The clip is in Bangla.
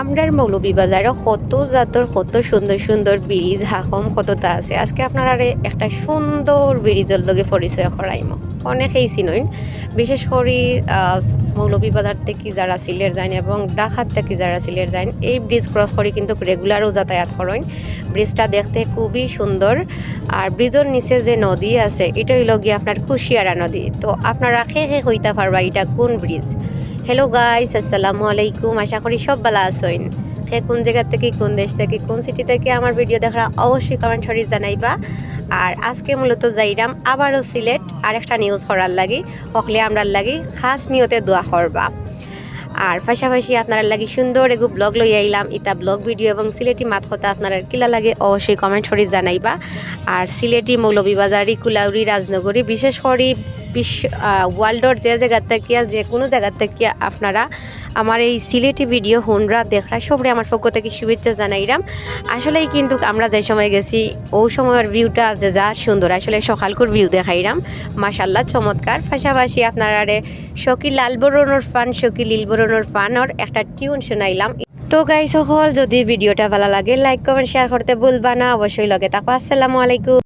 আমরার মৌলভীবাজারে কত জাতর, কত সুন্দর সুন্দর ব্রিজ হাকম কতটা আছে। আজকে আপনারা একটা সুন্দর ব্রিজের লগে পরিচয় করাইম। অনেকেই চিনইন বিশেষ করে মৌলভীবাজার থেকে যারা সিলের যান এবং ডাকাত থেকে যারা সিলের যান এই ব্রিজ ক্রস করে কিন্তু রেগুলারও যাতায়াত করেন। ব্রিজটা দেখতে খুবই সুন্দর। আর ব্রিজের নিচে যে নদী আছে এটা হইল আপনার কুশিয়ারা নদী। তো আপনারা খে খে হইতে পারবা, এটা কোন ব্রিজ? হ্যালো গাইস আসসালামু আলাইকুম। আশা করি সব ভালো আছেন। সে কোন জায়গা থেকে, কোন দেশ থেকে, কোন সিটি থেকে আমার ভিডিও দেখা অবশ্যই কমেন্ট করে জানাইবা। আর আজকে মূলত যাইরাম, আবারও সিলেট আর একটা নিউজ করার লাগি। হকলে আমরা লাগি খাস নিয়তে দোয়া করবা। আর পাশাপাশি আপনারা লাগি সুন্দর এগু ব্লগ লই আইলাম। ইতা ব্লগ ভিডিও এবং সিলেটি মাত কথা আপনারা কিলা লাগে অবশ্যই কমেন্ট করে জানাইবা। আর সিলেটি মৌলভীবাজারি কুলাউরি রাজনগরী, বিশেষ করে বিশ্ব ওয়ার্ল্ডর যে জায়গার থেকে, যে কোনো জায়গার থেকে আপনারা আমার এই সিলেটি ভিডিও হুনরা দেখরা, সবরে আমার পক্ষ থেকে শুভেচ্ছা জানাইলাম আসলেই কিন্তু আমরা যে সময় গেছি, ও সময়ের ভিউটা যে যা সুন্দর, আসলে সকালকুর ভিউ দেখাইলাম মাশাল্লাহ চমৎকার। পাশাপাশি আপনারা শকিল লাল বরণর ফান শকিল লীল বরণর ফানর একটা টিউন শোনাইলাম। তো গাই সকল যদি ভিডিওটা ভালো লাগে লাইক কমেন্ট শেয়ার করতে ভুলবা না, অবশ্যই লগে থাকো। আসসালামু আলাইকুম।